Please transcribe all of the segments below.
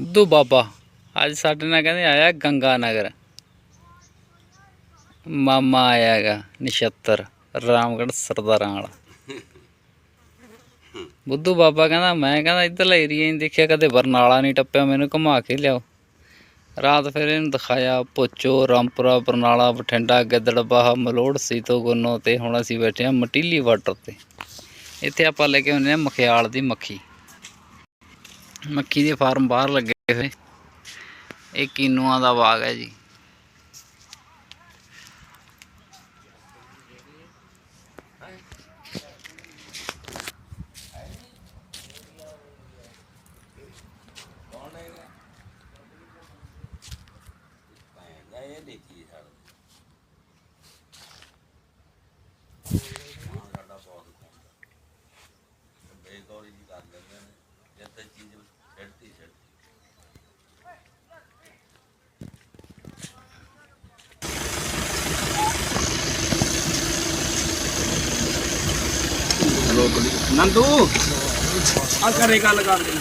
ਬੁੱਧੂ ਬਾਬਾ, ਅੱਜ ਸਾਡੇ ਨਾਲ ਕਹਿੰਦੇ ਆਇਆ ਗੰਗਾ ਨਗਰ। ਮਾਮਾ ਆਇਆ ਹੈਗਾ ਨਛੱਤਰ, ਰਾਮਗੜ੍ਹ ਸਰਦਾਰਾਂ ਵਾਲਾ। ਬੁੱਧੂ ਬਾਬਾ ਕਹਿੰਦਾ, ਮੈਂ ਕਹਿੰਦਾ ਇੱਧਰਲਾ ਏਰੀਆ ਨਹੀਂ ਦੇਖਿਆ, ਕਦੇ ਬਰਨਾਲਾ ਨਹੀਂ ਟੱਪਿਆ, ਮੈਨੂੰ ਘੁਮਾ ਕੇ ਲਿਆਓ। ਰਾਤ ਫਿਰ ਇਹਨੂੰ ਦਿਖਾਇਆ, ਪੋਚੋ, ਰਾਮਪੁਰਾ, ਬਰਨਾਲਾ, ਬਠਿੰਡਾ ਗਿੱਦੜਬਾਹਾ ਮਲੋੜ, ਸੀਤੋ, ਗੁੰਨੋ ਤੇ ਹੁਣ ਅਸੀਂ ਬੈਠੇ ਹਾਂ ਮਟੀਲੀ ਵਾਟਰ ਤੇ। ਇੱਥੇ ਆਪਾਂ ਲੈ ਕੇ ਆਉਂਦੇ ਹਾਂ ਮਖਿਆਲ ਦੀ ਮੱਖੀ। ਮੱਕੀ ਦੇ ਫਾਰਮ ਬਾਹਰ ਲੱਗੇ ਹੋਏ। ਇਹ ਕੀਨੂਆਂ ਦਾ ਬਾਗ ਹੈ ਜੀ। ਨੰਦੂ ਆ ਘਰੇ ਗੱਲ ਕਰਦੇ ਨੇ।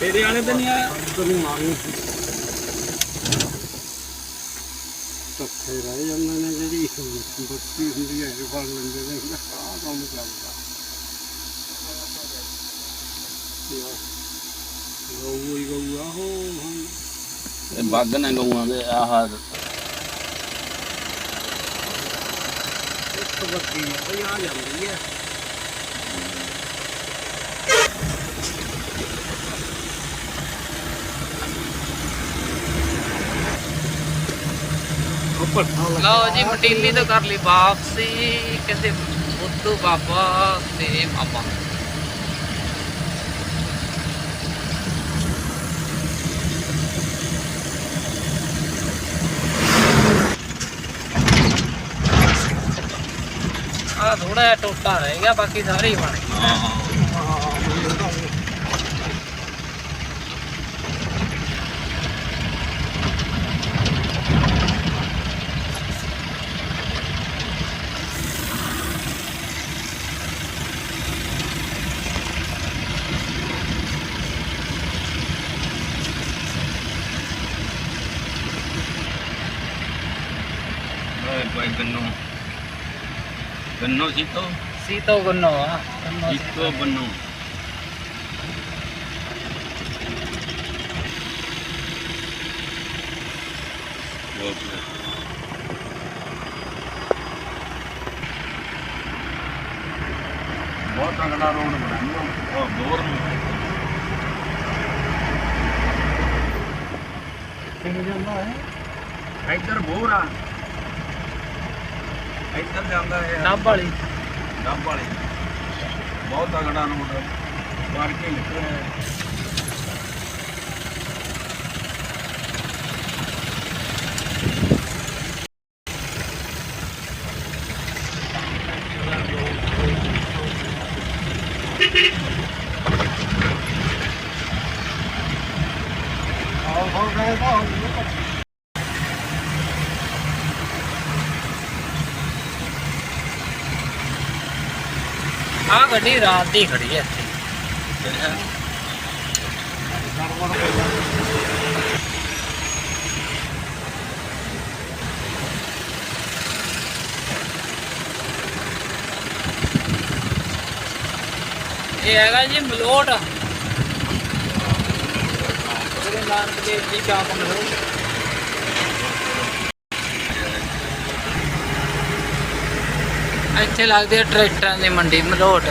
ਤੇਰੇ ਵਾਲੇ ਤੇ ਨਹੀਂ ਆਇਆ? ਤੈਨੂੰ ਮਾਰੂ ਤੱਥੇ ਰਹਿ ਜਾਂਦੇ ਨੇ ਜਿਹੜੀ ਬੱਤੀ ਹੁੰਦੀ ਹੈ ਇਹ ਫੜ ਲੈਂਦੇ ਨੇ। ਆਹ ਕੰਮ ਚੱਲਦਾ। ਗਊ ਹੀ ਗਊ ਆ ਹੋ ਇਹ ਬੱਗ ਨੇ ਗਊਆਂ ਦੇ ਆਹ ਇੱਕ ਬੱਤੀ ਆ ਆ ਜਾਂਦੀ ਹੈ। ਉਹ ਲਓ ਜੀ ਮਟੀਲੀ ਤੋਂ ਕਰ ਲਈ ਵਾਪਸੀ, ਕਹਿੰਦੇ ਬੁੱਧੂ ਬਾਬਾ ਤੇ ਮਾਮਾ। ਆ ਥੋੜਾ ਜਿਹਾ ਟੋਟਾ ਰਹਿ ਗਿਆ, ਬਾਕੀ ਸਾਰੇ ਹੀ ਬਣ ਗਏ। ਓਏ ਕੋਈ ਗੰਨੋ ਗੰਨੋ ਸੀਤੋ ਸੀਤੋ ਗੁੰਨੋ ਆ ਗੁੰਨੋ ਸੀਤੋ ਬੰਨੋ ਬਹੁਤ ਤਗੜਾ ਰੋਡ ਬਣਾਇਆ ਉਹ ਦੂਰ ਨੂੰ ਕਿੰਨੇ ਜਾਂਦਾ ਹੈ ਇੱਧਰ ਬੋਰ ਆ ਇੱਧਰ ਜਾਂਦਾ ਹੈ ਨੱਬ ਵਾਲੀ ਡੱਬ ਵਾਲੀ ਬਹੁਤ ਤਗੜਾ ਰੋਡ ਮਾਰ ਕੇ ਨਿਕਲਿਆ ਹੈ ਆਹ ਹੋ ਗਏ ਤਾਂ ਆ ਗੱਡੀ ਰਾਤ ਦੀ ਖੜੀ ਹੈ ਇੱਥੇ ਇਹ ਹੈਗਾ ਜੀ ਮਲੋਟ ਗੁਰੂ ਨਾਨਕ ਦੇਵ ਜੀ ਚਾਪ ਮਲੋਟ ਇੱਥੇ ਲੱਗਦੀ ਹੈ ਟਰੈਕਟਰਾਂ ਦੀ ਮੰਡੀ ਮਲੋਟ।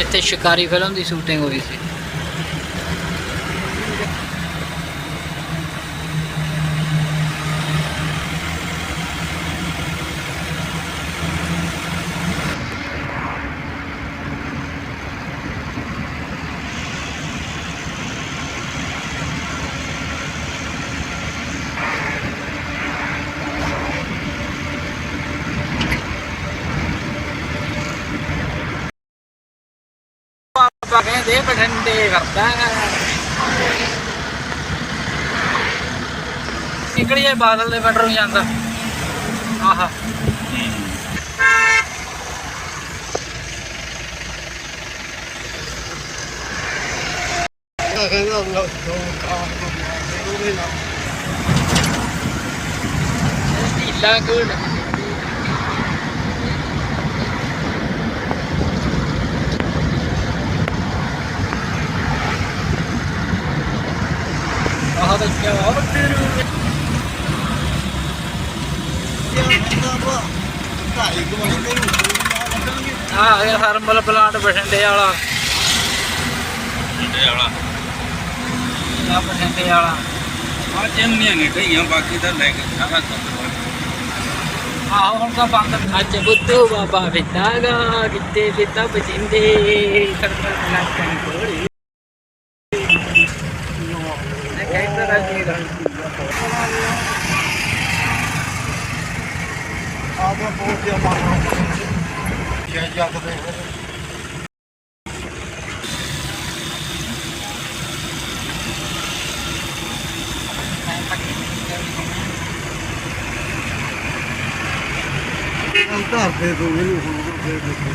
ਇੱਥੇ ਸ਼ਿਕਾਰੀ ਫਿਲਮ ਦੀ ਸ਼ੂਟਿੰਗ ਹੋਈ ਸੀ। ਆਪਾਂ ਬਾਦਲ ਦੇ ਬੈਟਰ ਨੂੰ ਜਾਂਦਾ ਆਹਾ ਕਹਿੰਦਾ ਲੋ ਕਾਮ ਨੂੰ ਮਾਰਦੇ ਉਹਦੇ ਨਾਲ ਢੀਲਾ ਗੁੜ ਆ ਗਿਆ ਥਰਮਲ ਪਲਾਂਟ ਬਠਿੰਡੇ ਵਾਲਾ। ਢਿੱਡੇ ਵਾਲਾ। ਆ ਬਠਿੰਡੇ ਵਾਲਾ। ਆ ਚੰਨੀਆਂ ਨੇ ਕਈਆਂ ਬਾਕੀ ਤਾਂ ਲੈ ਕੇ ਸਾਰਾ ਕੰਮ ਆਹੋ ਹੁਣ ਤਾਂ ਬੰਦ ਅੱਜ ਬੁੱਧੂ ਬਾਬਾ ਵਿਦਾਗਾ ਕਿਤੇ ਵਿਦਾ ਬਚਿੰਦੇ ਥਰਮਲ ਪਲਾਂਟ ਕਣੀ ਕੋੜੀ ਮੈਂ ਕਹਿੰਦਾ ਰਾਜੀ ਆਗਾ ਬਹੁਤ ਜਿਆ ਮਾਰਨਾ ਦੇ ਦੋ ਇਹਨੂੰ ਹੁਣ ਫੇਰ ਦੇਖੋ।